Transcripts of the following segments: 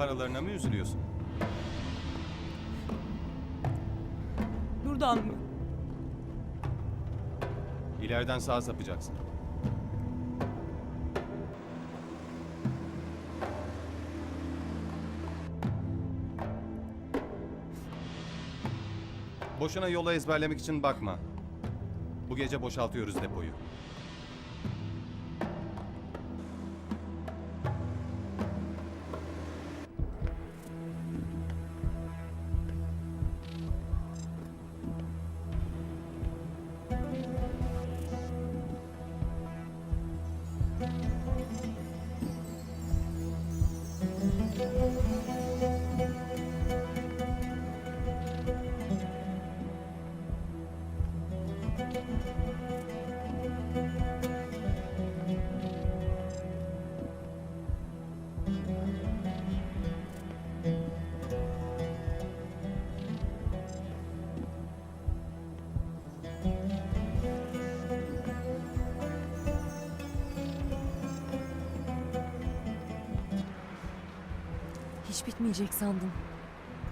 paralarına mı üzülüyorsun? Buradan mı? İleriden sağa sapacaksın. Boşuna yola ezberlemek için bakma. Bu gece boşaltıyoruz depoyu. Hiç bitmeyecek sandım.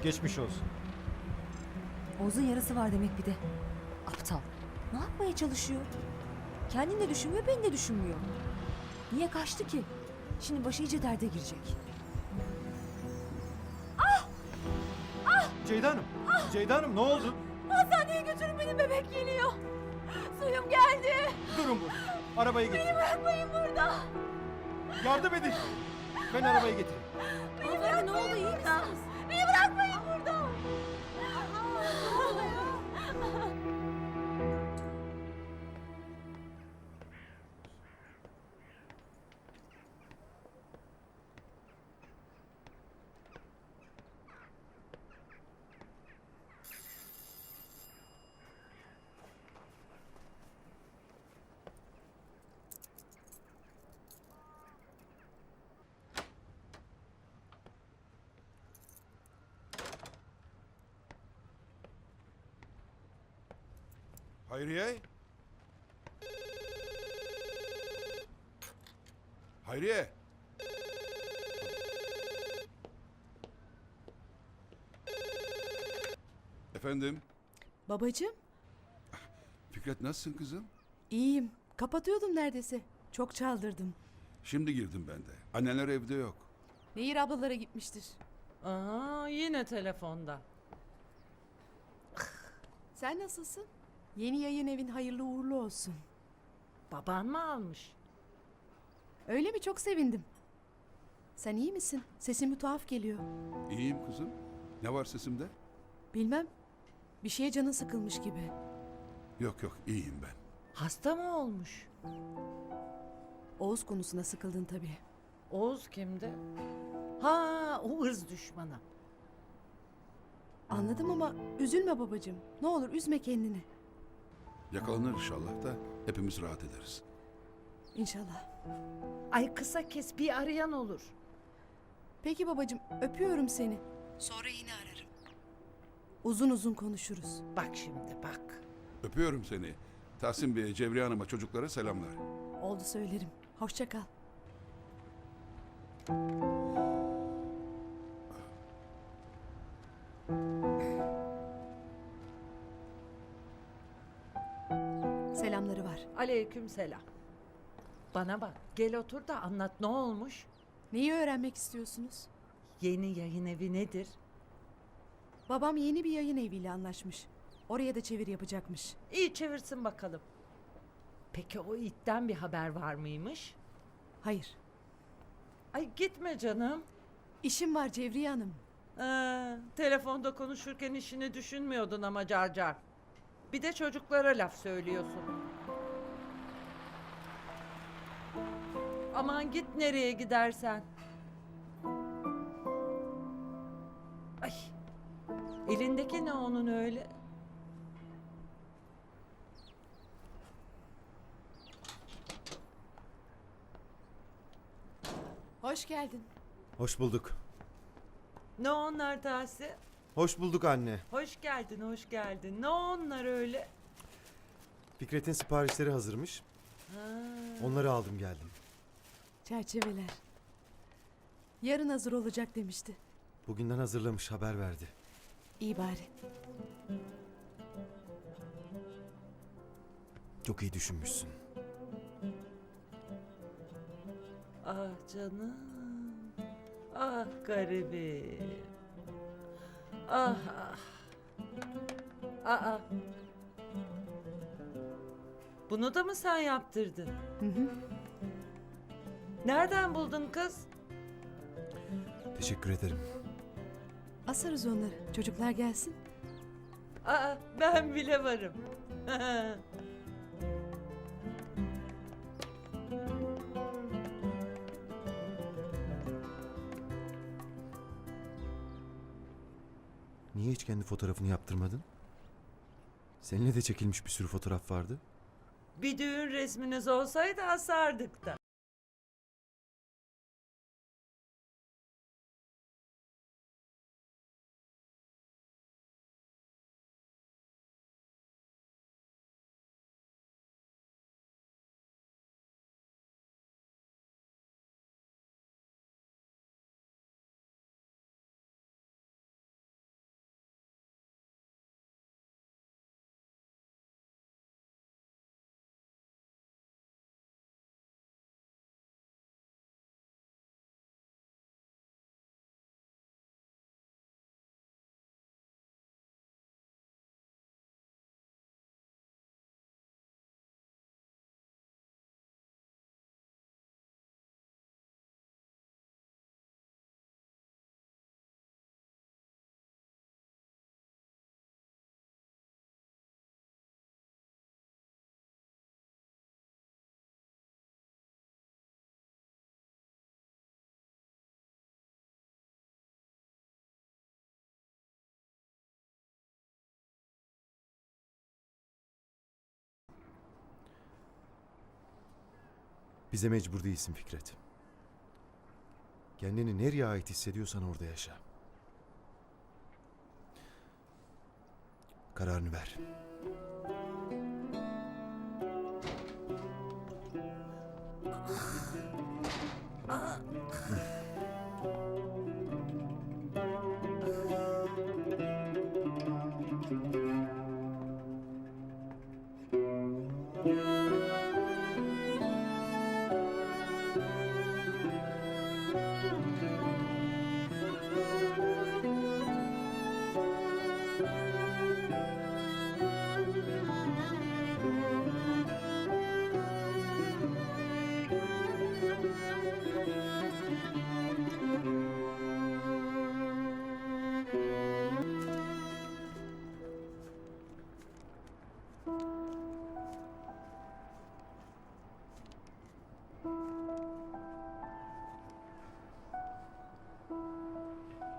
Geçmiş olsun. Oğuz'un yarası var demek bir de. Aptal. Ne yapmaya çalışıyor? Kendini de düşünmüyor, beni de düşünmüyor. Niye kaçtı ki? Şimdi başı iyice derde girecek. Ceyda Hanım. Ceyda Hanım ne oldu? Hastaneye götürün beni bebek geliyor. Suyum geldi. Durun bu. Arabayı getirin. Bırakmayın burada. Yardım edin. Ben arabayı getireyim. Hanımefendi ne oldu iyi misiniz? Beni bırakmayın burada. Hayriye? Hayriye? Efendim? Babacığım, Fikret nasılsın kızım? iyiyim. Kapatıyordum neredeyse. Çok çaldırdım. Şimdi girdim ben de. Anneler evde yok. Nehir ablalara gitmiştir. Aa, yine telefonda. Sen nasılsın? Yeni yayın evin hayırlı uğurlu olsun. Baban mı almış? Öyle mi? Çok sevindim. Sen iyi misin? Sesin bir tuhaf geliyor. İyiyim kızım. Ne var sesimde? Bilmem. Bir şeye canın sıkılmış gibi. Yok yok iyiyim ben. Hasta mı olmuş? Oğuz konusuna sıkıldın tabii. Oğuz kimdi? Ha, o ırz düşmanı. Anladım ama üzülme babacığım. Ne olur üzme kendini. Yakalanır inşallah da hepimiz rahat ederiz. İnşallah. Ay kısa kes bir arayan olur. Peki babacığım öpüyorum seni. Sonra yine ararım. Uzun uzun konuşuruz. Bak şimdi bak. Öpüyorum seni. Tahsin Bey'e, Cevriye Hanım'a, çocuklara selamlar. Oldu söylerim. Hoşça kal. Selamları var. Aleyküm selam. Bana bak gel otur da anlat ne olmuş? Neyi öğrenmek istiyorsunuz? Yeni yayın evi nedir? Babam yeni bir yayın eviyle anlaşmış. Oraya da çevir yapacakmış. İyi çevirsin bakalım. Peki o itten bir haber var mıymış? Hayır. Ay gitme canım. İşim var Cevriye Hanım. Ee, telefonda konuşurken işini düşünmüyordun ama Carcar. Bir de çocuklara laf söylüyorsun. Aman git nereye gidersen. Ay. Elindeki ne onun öyle? Hoş geldin. Hoş bulduk. Ne onlar Tahsin? Hoş bulduk anne. Hoş geldin, hoş geldin. Ne onlar öyle? Fikret'in siparişleri hazırmış. Onları aldım geldim. Çerçeveler. Yarın hazır olacak demişti. Bugünden hazırlamış haber verdi. İyi bari. Çok iyi düşünmüşsün. Ah canım. Ah garibim. Ah ah. Aa. Bunu da mı sen yaptırdın? Hı hı. Nereden buldun kız? Teşekkür ederim. Asarız onları. Çocuklar gelsin. Aa, ben bile varım. Niye hiç kendi fotoğrafını yaptırmadın? Seninle de çekilmiş bir sürü fotoğraf vardı. Bir düğün resminiz olsaydı asardık da. Bize mecbur değilsin Fikret. Kendini nereye ait hissediyorsan orada yaşa. Kararını ver.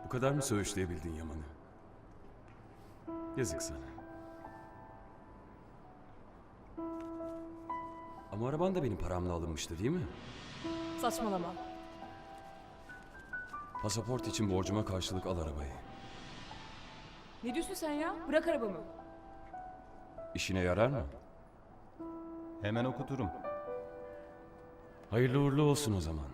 Bu kadar mı söğüşleyebildin Yaman'ı? Yazık sana. Ama araban da benim paramla alınmıştı değil mi? Saçmalama. Pasaport için borcuma karşılık al arabayı. Ne diyorsun sen ya? Bırak arabamı. İşine yarar mı? Hemen okuturum. Hayırlı uğurlu olsun o zaman.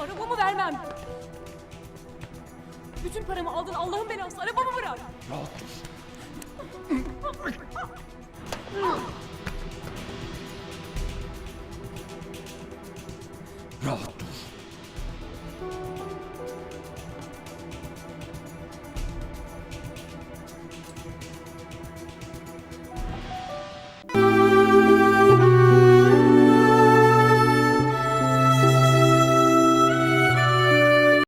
Arabamı vermem. Bütün paramı aldın Allah'ın belası. Arabamı bırak. Rahat